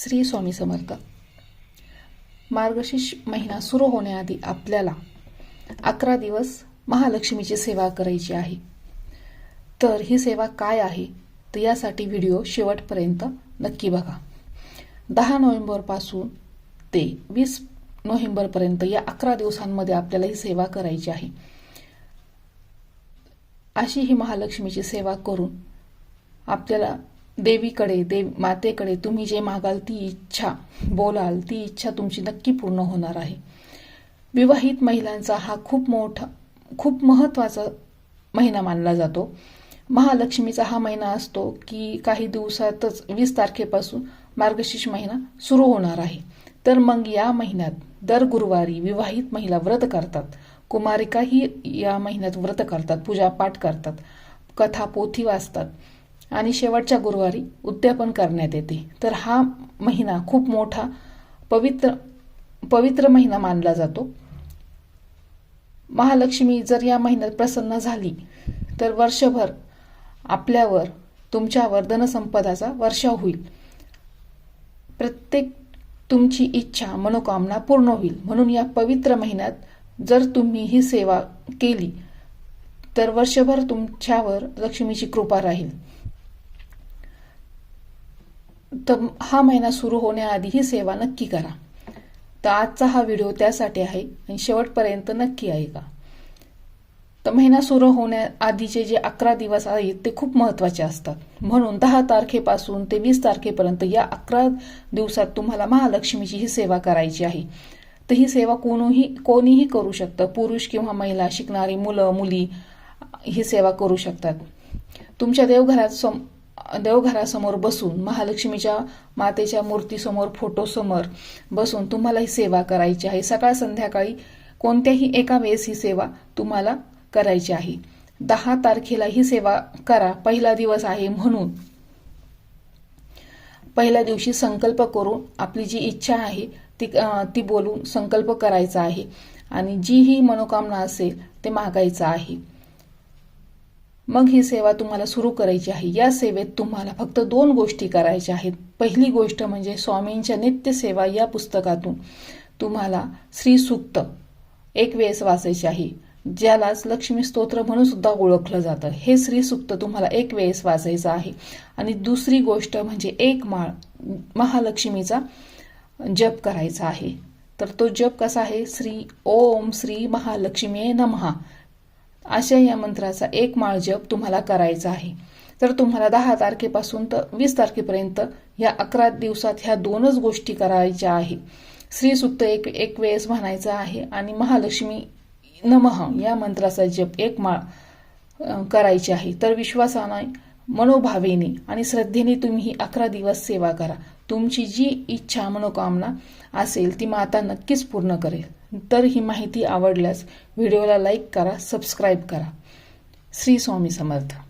श्री स्वामी समर्थ. मार्गशीर्ष महिना सुरू होण्याआधी आपल्याला अकरा दिवस महालक्ष्मीची सेवा करायची आहे. तर ही सेवा काय आहे? तर यासाठी व्हिडिओ शेवटपर्यंत नक्की बघा. दहा नोव्हेंबरपासून ते वीस नोव्हेंबरपर्यंत या अकरा दिवसांमध्ये आपल्याला ही सेवा करायची आहे. अशी ही महालक्ष्मीची सेवा करून आपल्याला देवीकडे देव मातेकडे तुम्ही जे मागाल ती इच्छा बोलाल ती इच्छा तुमची नक्की पूर्ण होणार आहे. विवाहित महिलांचा हा खूप मोठा खूप महत्त्वाचा महिना मानला जातो. महालक्ष्मीचा हा महिना असतो की काही दिवसातच वीस तारखेपासून मार्गशीर्ष महिना सुरू होणार आहे. तर मग या महिन्यात दर गुरुवारी विवाहित महिला व्रत करतात. कुमारिकाही या महिन्यात व्रत करतात पूजापाठ करतात कथा पोथी वाचतात. आणि शेवटच्या गुरुवारी उद्यापन करण्यात येते. तर हा महिना खूप मोठा पवित्र पवित्र महिना मानला जातो. महालक्ष्मी जर या महिन्यात प्रसन्न झाली तर वर्षभर आपल्यावर तुमच्यावर धनसंपदाचा वर्षाव होईल. प्रत्येक तुमची इच्छा मनोकामना पूर्ण होईल. म्हणून या पवित्र महिन्यात जर तुम्ही ही सेवा केली तर वर्षभर तुमच्यावर लक्ष्मीची कृपा राहील. तर हा महिना सुरू होण्याआधी ही सेवा नक्की करा. तर आजचा हा व्हिडिओ त्यासाठी आहे आणि शेवटपर्यंत नक्की ऐका. तर महिना सुरू होण्याआधीचे जे अकरा दिवस आहेत ते खूप महत्त्वाचे असतात. म्हणून दहा तारखेपासून ते वीस तारखेपर्यंत या अकरा दिवसात तुम्हाला महालक्ष्मीची ही सेवा करायची आहे. तर ही सेवा कोणीही कोणीही करू शकतं. पुरुष किंवा महिला शिकणारी मुलं मुली ही सेवा करू शकतात. तुमच्या देवघरात सम देवघरासमोर बसून महालक्ष्मीच्या मातेच्या मूर्तीसमोर फोटोसमोर बसून तुम्हाला ही सेवा करायची आहे. सकाळ संध्याकाळी कोणत्याही एका वेळेस ही सेवा तुम्हाला करायची आहे. दहा तारखेला ही सेवा करा. पहिला दिवस आहे म्हणून. पहिल्या दिवशी संकल्प करून आपली जी इच्छा आहे ती ती बोलून संकल्प करायचा आहे. आणि जी ही मनोकामना असेल ते मागायचं आहे. मग ही सेवा तुम्हाला सुरू करायची आहे. या सेवेत तुम्हाला फक्त दोन गोष्टी करायच्या आहेत. पहिली गोष्ट म्हणजे स्वामींच्या नित्य सेवा या पुस्तकातून तुम्हाला श्री सुक्त एक वेळेस वाचायचे आहे ज्यालाच लक्ष्मी स्तोत्र म्हणून सुद्धा ओळखलं जातं. हे श्री सुक्त तुम्हाला एक वेळेस वाचायचं आहे. आणि दुसरी गोष्ट म्हणजे एक माळ महालक्ष्मीचा जप करायचा आहे. तर तो जप कसा आहे? श्री ओम श्री महालक्ष्मी नमहा. अशा या मंत्राचा एक माळ जप तुम्हाला करायचा आहे. तर तुम्हाला दहा तारखेपासून तर वीस तारखेपर्यंत या अकरा दिवसात ह्या दोनच गोष्टी करायच्या आहे. श्रीसुक्त एक एक वेळेस म्हणायचा आहे आणि महालक्ष्मी नमः या मंत्राचा जप एक माळ करायची आहे. तर विश्वासाने मनोभावेने आणि श्रद्धेने तुम्ही ही अकरा दिवस सेवा करा. तुमची जी इच्छा मनोकामना असेल ती माता नक्कीच पूर्ण करेल. तर ही माहिती आवडल्यास व्हिडिओला लाईक करा सबस्क्राईब करा. श्री स्वामी समर्थ.